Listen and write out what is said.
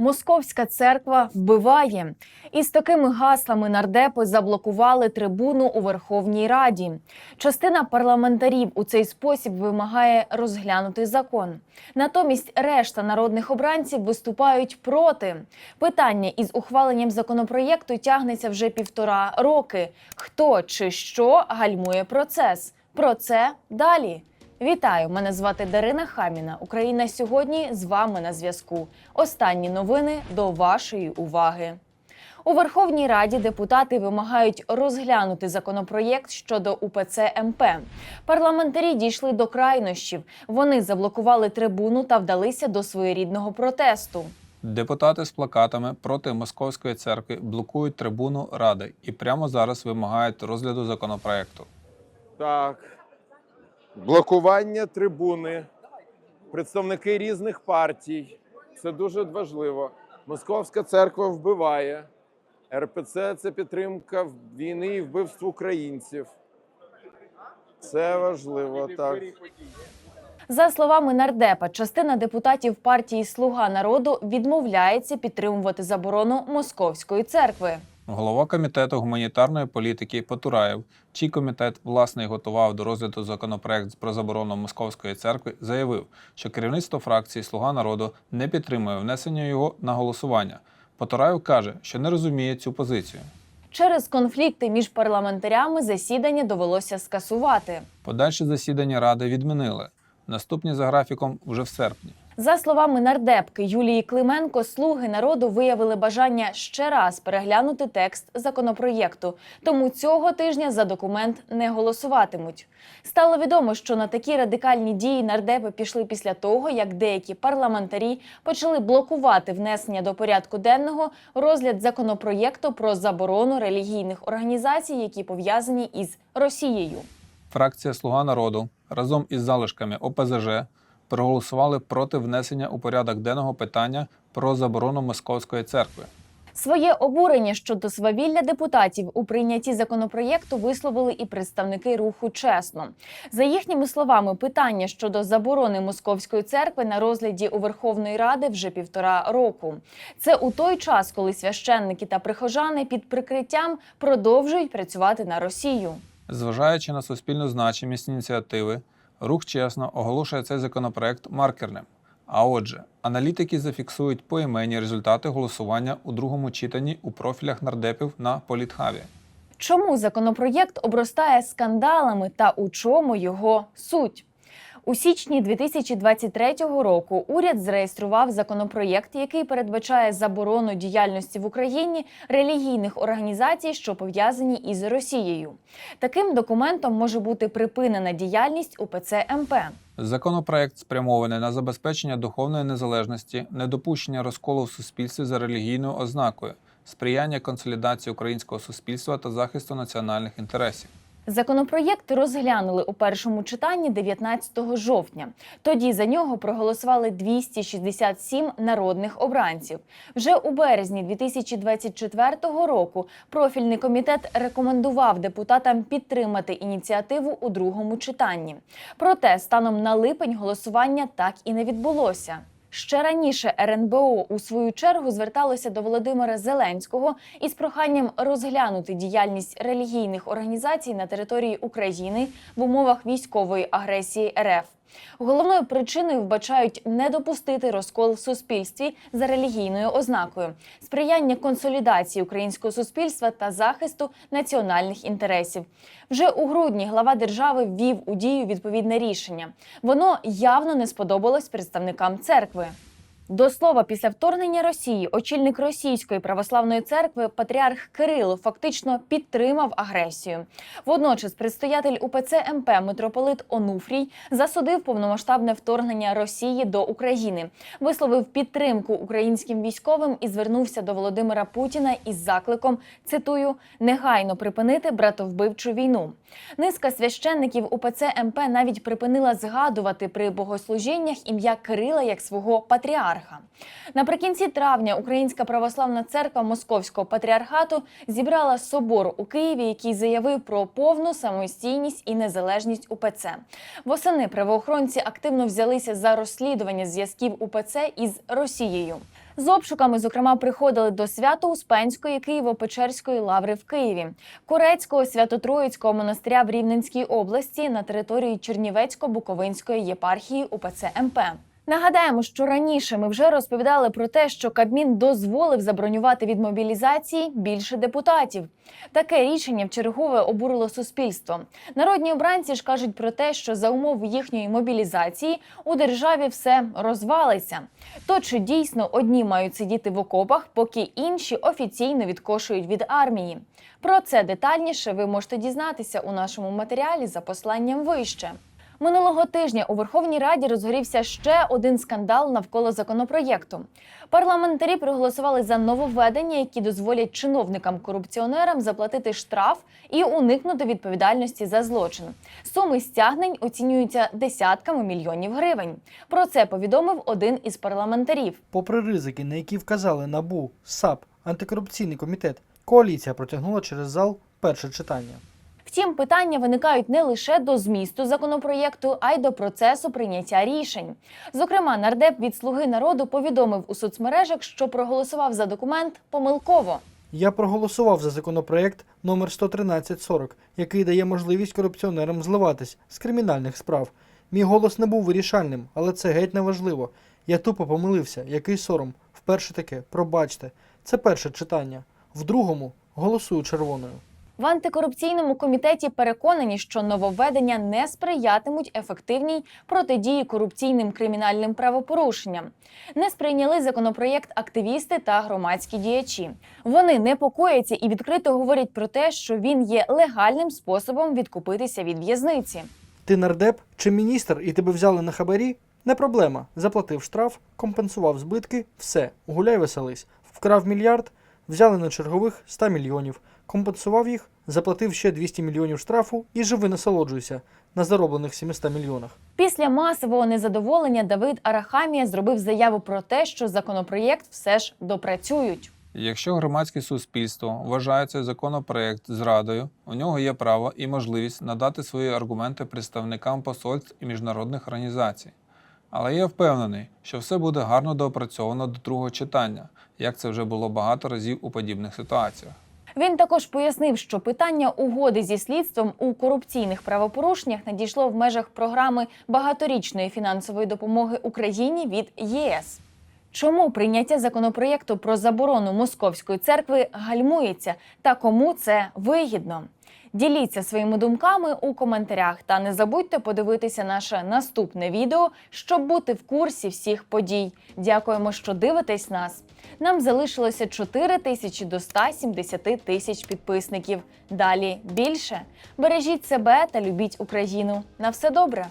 Московська церква вбиває. Із такими гаслами нардепи заблокували трибуну у Верховній Раді. Частина парламентарів у цей спосіб вимагає розглянути закон. Натомість решта народних обранців виступають проти. Питання із ухваленням законопроєкту тягнеться вже півтора роки. Хто чи що гальмує процес? Про це далі. Вітаю! Мене звати Дарина Хаміна. Україна сьогодні з вами на зв'язку. Останні новини до вашої уваги. У Верховній Раді депутати вимагають розглянути законопроєкт щодо УПЦ МП. Парламентарі дійшли до крайнощів. Вони заблокували трибуну та вдалися до своєрідного протесту. Депутати з плакатами проти московської церкви блокують трибуну ради і прямо зараз вимагають розгляду законопроекту. Так. Блокування трибуни, представники різних партій. Це дуже важливо. Московська церква вбиває. РПЦ це підтримка війни і вбивств українців. Це важливо, так. За словами нардепа, частина депутатів партії Слуга народу відмовляється підтримувати заборону московської церкви. Голова комітету гуманітарної політики Потураєв, чий комітет власне готував до розгляду законопроект про заборону московської церкви, заявив, що керівництво фракції Слуга народу не підтримує внесення його на голосування. Потураєв каже, що не розуміє цю позицію. Через конфлікти між парламентарями засідання довелося скасувати. Подальші засідання ради відмінили. Наступні за графіком вже в серпні. За словами нардепки Юлії Клименко, слуги народу виявили бажання ще раз переглянути текст законопроєкту. Тому цього тижня за документ не голосуватимуть. Стало відомо, що на такі радикальні дії нардепи пішли після того, як деякі парламентарі почали блокувати внесення до порядку денного розгляд законопроєкту про заборону релігійних організацій, які пов'язані із Росією. Фракція Слуга народу разом із залишками ОПЗЖ проголосували проти внесення у порядок денного питання про заборону московської церкви. Своє обурення щодо свавілля депутатів у прийнятті законопроєкту висловили і представники руху чесно. За їхніми словами, питання щодо заборони московської церкви на розгляді у Верховної Ради вже півтора року. Це у той час, коли священники та прихожани під прикриттям продовжують працювати на Росію. Зважаючи на суспільну значимість ініціативи, рух чесно оголошує цей законопроект маркерним. А отже, аналітики зафіксують поіменні результати голосування у другому читанні у профілях нардепів на політхаві. Чому законопроєкт обростає скандалами та у чому його суть? У січні 2023 року уряд зареєстрував законопроєкт, який передбачає заборону діяльності в Україні релігійних організацій, що пов'язані із Росією. Таким документом може бути припинена діяльність УПЦ МП. Законопроект спрямований на забезпечення духовної незалежності, недопущення розколу в суспільстві за релігійною ознакою, сприяння консолідації українського суспільства та захисту національних інтересів. Законопроєкт розглянули у першому читанні 19 жовтня. Тоді за нього проголосували 267 народних обранців. Вже у березні 2024 року профільний комітет рекомендував депутатам підтримати ініціативу у другому читанні. Проте станом на липень голосування так і не відбулося. Ще раніше РНБО у свою чергу зверталося до Володимира Зеленського із проханням розглянути діяльність релігійних організацій на території України в умовах військової агресії РФ. Головною причиною вбачають не допустити розкол в суспільстві за релігійною ознакою, сприяння консолідації українського суспільства та захисту національних інтересів. Вже у грудні глава держави ввів у дію відповідне рішення. Воно явно не сподобалось представникам церкви. До слова, після вторгнення Росії очільник російської православної церкви патріарх Кирило фактично підтримав агресію. Водночас, предстоятель УПЦ МП митрополит Онуфрій засудив повномасштабне вторгнення Росії до України, висловив підтримку українським військовим і звернувся до Володимира Путіна із закликом цитую негайно припинити братовбивчу війну. Низка священників УПЦ МП навіть припинила згадувати при богослужіннях ім'я Кирила як свого патріарха. Наприкінці травня Українська православна церква Московського патріархату зібрала собор у Києві, який заявив про повну самостійність і незалежність УПЦ. Восени правоохоронці активно взялися за розслідування зв'язків УПЦ із Росією. З обшуками, зокрема, приходили до Свято-Успенської Києво-Печерської лаври в Києві, Корецького Свято-Троїцького монастиря в Рівненській області на території Чернівецько-Буковинської єпархії УПЦ МП. Нагадаємо, що раніше ми вже розповідали про те, що Кабмін дозволив забронювати від мобілізації більше депутатів. Таке рішення вчергове обурило суспільство. Народні обранці ж кажуть про те, що за умов їхньої мобілізації у державі все розвалиться. То чи дійсно одні мають сидіти в окопах, поки інші офіційно відкошують від армії? Про це детальніше ви можете дізнатися у нашому матеріалі за посланням вище. Минулого тижня у Верховній Раді розгорівся ще один скандал навколо законопроєкту. Парламентарі проголосували за нововведення, які дозволять чиновникам-корупціонерам заплатити штраф і уникнути відповідальності за злочин. Суми стягнень оцінюються десятками мільйонів гривень. Про це повідомив один із парламентарів. Попри ризики, на які вказали НАБУ, САП, антикорупційний комітет, коаліція протягнула через зал перше читання. Втім, питання виникають не лише до змісту законопроєкту, а й до процесу прийняття рішень. Зокрема, нардеп від Слуги народу повідомив у соцмережах, що проголосував за документ помилково. Я проголосував за законопроект номер 11340, який дає можливість корупціонерам зливатись з кримінальних справ. Мій голос не був вирішальним, але це геть не важливо. Я тупо помилився. Який сором? Вперше таке, пробачте. Це перше читання. В другому голосую червоною. В антикорупційному комітеті переконані, що нововведення не сприятимуть ефективній протидії корупційним кримінальним правопорушенням. Не сприйняли законопроєкт активісти та громадські діячі. Вони непокояться і відкрито говорять про те, що він є легальним способом відкупитися від в'язниці. Ти нардеп чи міністр, і тебе взяли на хабарі? Не проблема. Заплатив штраф, компенсував збитки, все, гуляй веселись. Вкрав мільярд, взяли на чергових 100 мільйонів, компенсував їх, заплатив ще 200 мільйонів штрафу і живи насолоджуйся на зароблених 700 мільйонах. Після масового незадоволення Давид Арахамія зробив заяву про те, що законопроєкт все ж допрацюють. Якщо громадське суспільство вважає цей законопроект зрадою, у нього є право і можливість надати свої аргументи представникам посольств і міжнародних організацій. Але я впевнений, що все буде гарно доопрацьовано до другого читання, як це вже було багато разів у подібних ситуаціях. Він також пояснив, що питання угоди зі слідством у корупційних правопорушеннях надійшло в межах програми багаторічної фінансової допомоги Україні від ЄС. Чому прийняття законопроєкту про заборону московської церкви гальмується та кому це вигідно? Діліться своїми думками у коментарях та не забудьте подивитися наше наступне відео, щоб бути в курсі всіх подій. Дякуємо, що дивитесь нас. Нам залишилося 4 тисячі до 170 тисяч підписників. Далі більше. Бережіть себе та любіть Україну. На все добре!